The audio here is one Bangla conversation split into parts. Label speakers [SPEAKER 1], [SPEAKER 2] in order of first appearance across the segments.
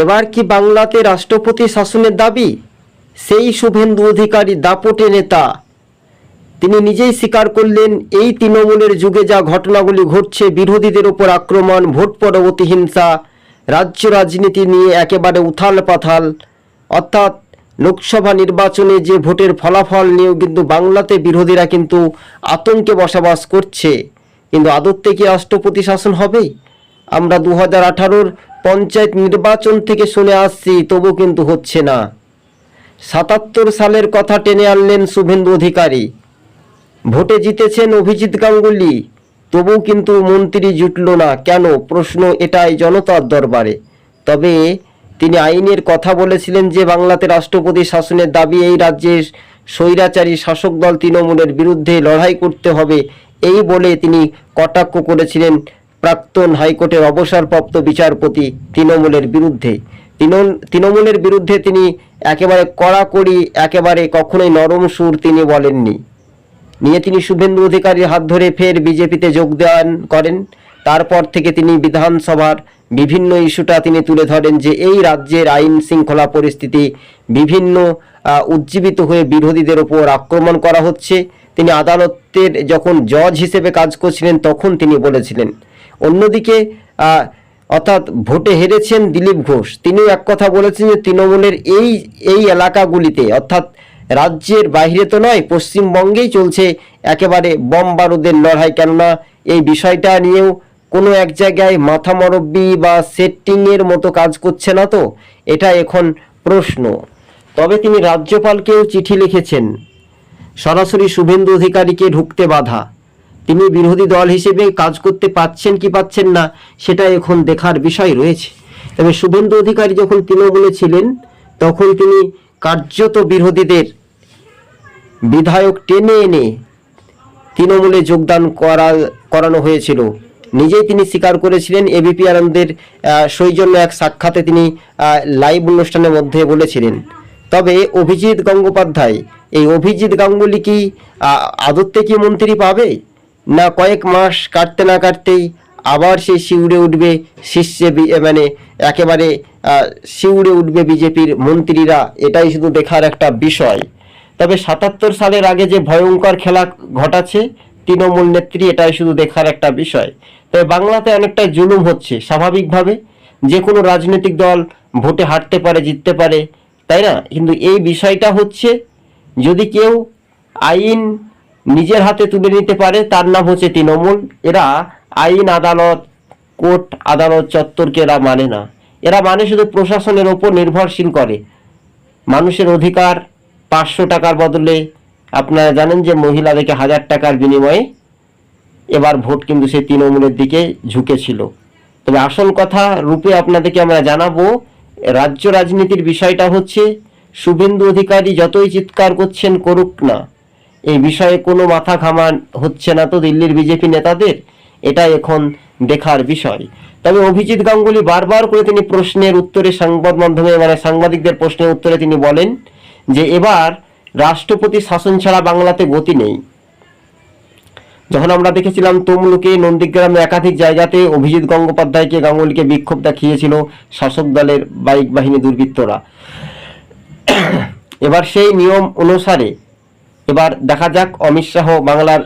[SPEAKER 1] এবার কি বাংলাতে রাষ্ট্রপতি শাসনের দাবি? সেই শুভেন্দু অধিকারী দাপটে নেতা। তিনি নিজেই স্বীকার করলেন, এই তৃণমূলের যুগে যা ঘটনাগুলি ঘটছে, বিরোধীদের ওপর আক্রমণ, ভোট পরবর্তী হিংসা, রাজ্য রাজনীতি নিয়ে একেবারে উথাল পাথাল অর্থাৎ লোকসভা নির্বাচনে যে ভোটের ফলাফল নিয়েও কিন্তু বাংলাতে বিরোধীরা কিন্তু আতঙ্কে বসবাস করছে। কিন্তু আদত্তে কি রাষ্ট্রপতি শাসন হবে আমরা দু হাজার আঠারোর পঞ্চায়েত নির্বাচন থেকে শুনে আসছি, তবু কিন্তু হচ্ছে না। সাতাত্তর সালের কথা টেনে আনলেন শুভেন্দু অধিকারী। ভোটে জিতেছেন অভিজিৎ গাঙ্গুলি, তবু কিন্তু মন্ত্রী জুটল না। কেন? প্রশ্ন এটাই জনতার দরবারে। তবে তিনি আইনের কথা বলেছিলেন যে, বাংলাতে রাষ্ট্রপতি শাসনের দাবি, এই রাজ্যের স্বৈরাচারী শাসক দল তৃণমূলের বিরুদ্ধে লড়াই করতে হবে, এই বলে তিনি কটাক্ষ করেছিলেন প্রাক্তন হাইকোর্টের অবসরপ্রাপ্ত বিচারপতি তৃণমূলের বিরুদ্ধে। তৃণমূলের বিরুদ্ধে তিনি একেবারে কড়াকড়ি, একেবারে কখনোই নরম সুর তিনি বলেননি। নিয়ে তিনি শুভেন্দু অধিকারীর হাত ধরে ফের বিজেপিতে যোগদান করেন। তারপর থেকে তিনি বিধানসভার বিভিন্ন ইস্যুটা তিনি তুলে ধরেন যে এই রাজ্যের আইন শৃঙ্খলা পরিস্থিতি বিভিন্ন উজ্জীবিত হয়ে বিরোধীদের ওপর আক্রমণ করা হচ্ছে। তিনি আদালতের যখন জজ হিসেবে কাজ করছিলেন, তখন তিনি বলেছিলেন অন্যদিকে অর্থাৎ ভোটে হেরেছেন দিলীপ ঘোষ। তিনিও এক কথা বলেছেন যে তৃণমূলের এই এই এলাকাগুলিতে, অর্থাৎ রাজ্যের বাইরে তো নয়, পশ্চিমবঙ্গেই চলছে একেবারে বম বারুদের লড়াই। কেননা এই বিষয়টা নিয়েও কোনো এক জায়গায় মাথা মরব্বি বা সেটিংয়ের মতো কাজ করছে না তো, এটা এখন প্রশ্ন। তবে তিনি রাজ্যপালকেও চিঠি লিখেছেন, সরাসরি শুভেন্দু অধিকারীকে ঢুকতে বাধা। তিনি বিরোধী দল হিসেবে কাজ করতে পাচ্ছেন কি পাচ্ছেন না সেটা এখন দেখার বিষয় রয়েছে। তবে শুভেন্দু অধিকারী যখন তৃণমূলে ছিলেন তখন তিনি কার্যত বিরোধীদের বিধায়ক টেনে এনে তৃণমূলে যোগদান করা করানো হয়েছিল। নিজেই তিনি স্বীকার করেছিলেন এবিপি আনন্দের সৌজন্য এক সাক্ষাতে তিনি লাইভ অনুষ্ঠানের মধ্যে বলেছিলেন। তবে অভিজিৎ গঙ্গোপাধ্যায় এই অভিজিৎ গাঙ্গুলি কি আহ, আদতে কি মন্ত্রী পাবে? না কয়েক মাস কাটতে না কাটতেই আবার সে শিউড়ে উঠবে শীর্ষে মানে একেবারে শিউড়ে উঠবে বিজেপির মন্ত্রীরা। এটাই শুধু দেখার একটা বিষয়। তবে সাতাত্তর সালের আগে যে ভয়ঙ্কর খেলা ঘটাচ্ছে, তৃণমূল নেত্রী, এটাই শুধু দেখার একটা বিষয়। তবে বাংলাতে অনেকটা জুলুম হচ্ছে, স্বাভাবিকভাবে। যে কোনো রাজনৈতিক দল ভোটে হারতে পারে, জিততে পারে, তাই না? কিন্তু এই বিষয়টা হচ্ছে, যদি কেউ আইন নিজের হাতে তুলে নিতে পারে, তার নাম হচ্ছে তৃণমূল। এরা আইন আদালত, কোর্ট আদালত, চত্বরকে এরা মানে না। এরা মানে শুধু প্রশাসনের ওপর নির্ভরশীল করে। মানুষের অধিকার পাঁচশো টাকার বদলে, আপনারা জানেন যে মহিলাদেরকে হাজার টাকার বিনিময়ে এবার ভোট কিন্তু সেই তৃণমূলের দিকে ঝুঁকেছিল। তবে আসল কথা রূপে আপনাদেরকে আমরা জানাব, রাজ্য রাজনীতির বিষয়টা হচ্ছে, শুভেন্দু অধিকারী যতই চিৎকার করছেন করুক না এই বিষয়ে কোনো মাথা ঘামান হচ্ছে না তো দিল্লির বিজেপি নেতাদের? এটা এখন দেখার বিষয়। তবে অভিজিৎ গাঙ্গুলি বারবার করে তিনি প্রশ্নের উত্তরে সংবাদ মাধ্যমে মানে সাংবাদিকদের প্রশ্নের উত্তরে তিনি বলেন যে এবার রাষ্ট্রপতি শাসন ছাড়া বাংলাতে গতি নেই। যখন আমরা দেখেছিলাম তমলুকে নন্দীগ্রামে একাধিক জায়গাতে অভিজিৎ গঙ্গোপাধ্যায়কে গাঙ্গুলিকে বিক্ষোভ দেখিয়েছিল শাসক দলের বাইক বাহিনী দুর্বৃত্তরা। এবার সেই নিয়ম অনুসারে এবার দেখা যাক, অমিত শাহ বাংলার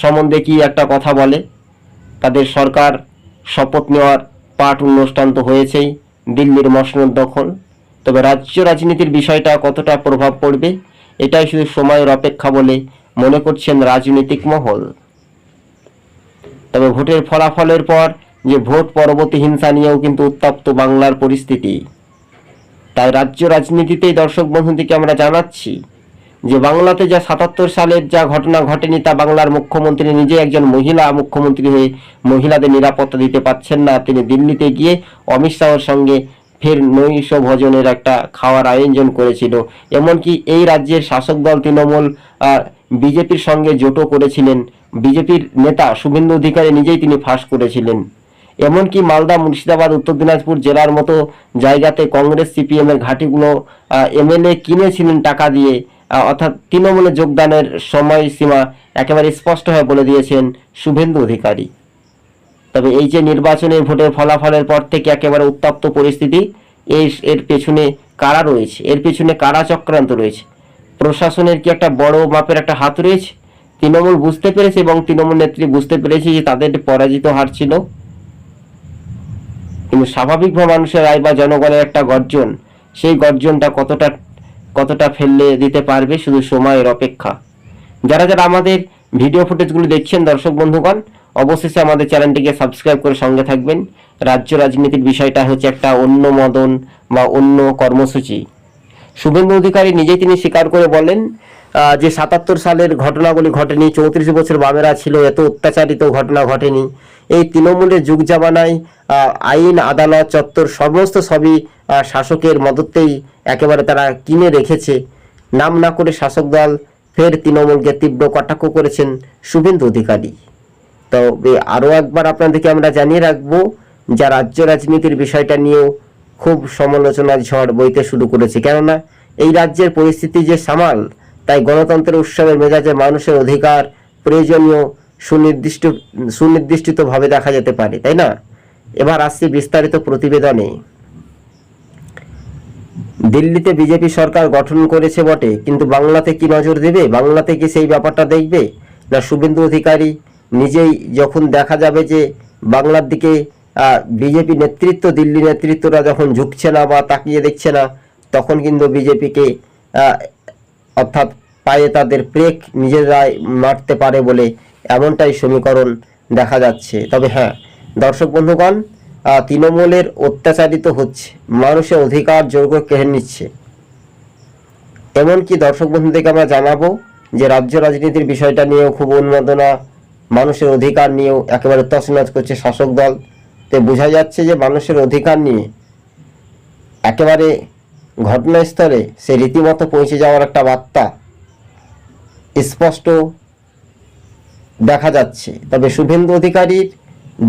[SPEAKER 1] সম্বন্ধে কি একটা কথা বলে। তাদের সরকার শপথ নেওয়ার পাঠ অনুষ্ঠান তো হয়েছেই, দিল্লির মসনদ দখল। তবে রাজ্য রাজনীতির বিষয়টা কতটা প্রভাব পড়বে, এটাই শুধু সময়ের অপেক্ষা বলে মনে করছেন রাজনৈতিক মহল। তবে ভোটের ফলাফলের পর যে ভোট পরবর্তী হিংসা নিয়েও কিন্তু উত্তপ্ত বাংলার পরিস্থিতি। তাই রাজ্য রাজনীতিতেই দর্শক বন্ধুদেরকে আমরা জানাচ্ছি যে বাংলাতে যা সাতাত্তর সালের যা ঘটনা ঘটেনি তা বাংলার মুখ্যমন্ত্রী নিজে একজন মহিলা মুখ্যমন্ত্রী হয়ে মহিলাদের নিরাপত্তা দিতে পারছেন না। তিনি দিল্লিতে গিয়ে অমিত শাহর সঙ্গে ফের নৈশ ভোজনের একটা খাওয়ার আয়োজন করেছিল। এমনকি এই রাজ্যের শাসক দল তৃণমূল বিজেপির সঙ্গে জোটও করেছিলেন। বিজেপির নেতা শুভেন্দু অধিকারী নিজেই তিনি ফাঁস করেছিলেন। এমনকি মালদা, মুর্শিদাবাদ, উত্তর দিনাজপুর জেলার মতো জায়গাতে কংগ্রেস সিপিএম এর ঘাঁটিগুলো এমএলএ কিনেছিলেন টাকা দিয়ে। অর্থাৎ তৃণমূলে যোগদানের সময়সীমা একেবারে স্পষ্টভাবে বলে দিয়েছেন শুভেন্দু অধিকারী। তবে এই যে নির্বাচনের ভোটের ফলাফলের পর থেকে একেবারে উত্তপ্ত পরিস্থিতি এর এর পেছনে কারা রয়েছে? এর পেছনে কারা চক্রান্ত রয়েছে? প্রশাসনের কি একটা বড় মাপের একটা হাত রয়েছে? তৃণমূল বুঝতে পেরেছে এবং তৃণমূল নেত্রী বুঝতে পেরেছে যে তাদের পরাজিত হার ছিল। কিন্তু স্বাভাবিকভাবে মানুষের রায় বা জনগণের একটা গর্জন, সেই গর্জনটা কতটা কতটা ফেললে দিতে পারবে শুধু সময়ের অপেক্ষা। যারা যারা আমাদের ভিডিও ফুটেজগুলো দেখছেন দর্শক বন্ধুগণ, অবশেষে আমাদের চ্যানেলটিকে সাবস্ক্রাইব করে সঙ্গে থাকবেন। রাজ্য রাজনীতির বিষয়টা হচ্ছে একটা অন্য মদন বা অন্য কর্মসূচি। শুভেন্দু অধিকারী নিজেই তিনি স্বীকার করে বলেন যে সাতাত্তর সালের ঘটনাগুলি ঘটেনি, চৌত্রিশ বছর বামেরা ছিল, এত অত্যাচারিত ঘটনা ঘটেনি। এই তৃণমূলের যুগ জামানায় আইন, আদালত, চত্বর সমস্ত সবই শাসকের মদতেই একেবারে তারা কিনে রেখেছে। নাম না করে শাসক দল ফের তৃণমূলকে তীব্র কটাক্ষ করেছেন শুভেন্দু অধিকারী। তবে আরও একবার আপনাদেরকে আমরা জানিয়ে রাখব, যা রাজ্য রাজনীতির বিষয়টা নিয়েও খুব সমালোচনার ঝড় বইতে শুরু করেছে। কেননা, এই রাজ্যের পরিস্থিতি যে সামাল, তাই গণতন্ত্রের উৎসবের মেজাজে মানুষের অধিকার প্রয়োজনীয় সুনির্দিষ্ট, সুনির্দিষ্টভাবে দেখা যেতে পারে, তাই না? এবার আসছি বিস্তারিত প্রতিবেদনে। দিল্লিতে বিজেপি সরকার গঠন করেছে বটে, কিন্তু বাংলাতে কি নজর দেবে? বাংলাতে কি সেই ব্যাপারটা দেখবে? না শুভেন্দু অধিকারী নিজেই যখন দেখা যাবে যে বাংলার দিকে বিজেপি নেতৃত্ব, দিল্লি নেতৃত্বরা যখন ঝুঁকছে না বা তাকিয়ে দেখছে না, তখন কিন্তু বিজেপিকে অর্থাৎ পায়ে তাদের প্রেক নিজেরাই মারতে পারে বলে এমনটাই সমীকরণ দেখা যাচ্ছে। তবে হ্যাঁ দর্শক বন্ধুগণ তৃণমূলের অত্যাচারিত হচ্ছে, মানুষের অধিকার যোগ্য কেড়ে নিচ্ছে। এমনকি দর্শক বন্ধুদেরকে আমরা জানাব যে রাজ্য রাজনীতির বিষয়টা নিয়েও খুব উন্মাদনা, মানুষের অধিকার নিয়েও একেবারে তছনছ করছে শাসক দল। তো বোঝা যাচ্ছে যে মানুষের অধিকার নিয়ে একেবারে ঘটনাস্থলে সে রীতিমতো পৌঁছে যাওয়ার একটা বার্তা স্পষ্ট দেখা যাচ্ছে। তবে শুভেন্দু অধিকারীর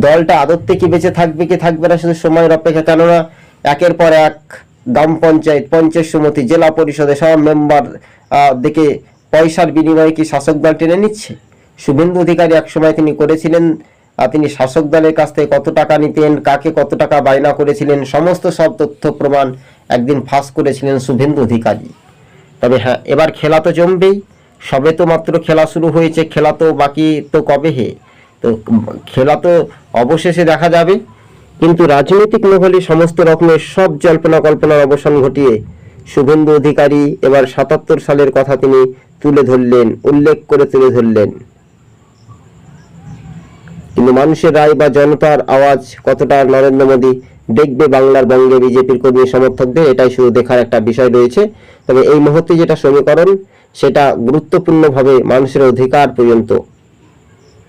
[SPEAKER 1] দলটা আদত্তে কি বেঁচে থাকবে, কি থাকবে না, শুধু সময়ের অপেক্ষা, কেননা একের পর এক গ্রাম পঞ্চায়েত পঞ্চায়েত সমিতি, জেলা পরিষদে সব মেম্বার দেখে পয়সার বিনিময়ে কি শাসক দল টেনে নিচ্ছে? শুভেন্দু অধিকারী এক সময় তিনি করেছিলেন তিনি শাসক দলের কাছ থেকে কত টাকা নিতেন, কাকে কত টাকা বায়না করেছিলেন, সমস্ত সব তথ্য প্রমাণ একদিন ফাঁস করেছিলেন শুভেন্দু অধিকারী। তবে হ্যাঁ এবার খেলা তো জমবেই। সবে তো মাত্র খেলা শুরু হয়েছে, খেলা তো বাকি তো কবে হে? তো খেলা তো অবশেষে দেখা যাবে। কিন্তু রাজনৈতিক মহলে সমস্ত রকমের সব জল্পনা কল্পনার অবসান ঘটিয়ে শুভেন্দু অধিকারী এবার সাতাত্তর সালের কথা তিনি তুলে ধরলেন, উল্লেখ করে তুলে ধরলেন। কিন্তু মানুষের রায় বা জনতার আওয়াজ কতটা নরেন্দ্র মোদী দেখবে বাংলার বঙ্গে বিজেপির কর্মী সমর্থকদের, এটাই শুধু দেখার একটা বিষয় রয়েছে। তবে এই মুহূর্তে যেটা সমীকরণ সেটা গুরুত্বপূর্ণভাবে মানুষের অধিকার পর্যন্ত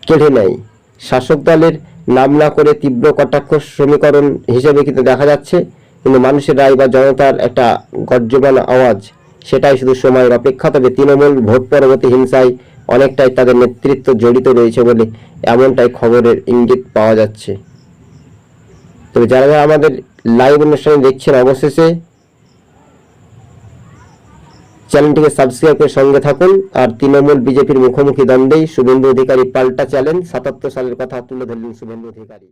[SPEAKER 1] কেড়ে নেয়। শাসক দলের নাম না করে তীব্র কটাক্ষ সমীকরণ হিসেবে কিন্তু দেখা যাচ্ছে, কিন্তু মানুষের রায় বা জনতার একটা গর্জমান আওয়াজ, সেটাই শুধু সময়ের অপেক্ষা। তবে তৃণমূল ভোট পরবর্তী হিংসায় অনেকটাই তাদের নেতৃত্ব জড়িত রয়েছে বলে এমনটাই খবরের ইঙ্গিত পাওয়া যাচ্ছে। তবে যারা যারা আমাদের লাইভ অনুষ্ঠানে দেখছেন, অবশেষে চ্যানেলটিকে সাবস্ক্রাইব করে সঙ্গে থাকুন। আর তৃণমূল বিজেপির মুখোমুখি দ্বন্দ্বেই শুভেন্দু অধিকারী পাল্টা চ্যালেঞ্জ, সাতাত্তর সালের কথা তুলে ধরলেন শুভেন্দু অধিকারী।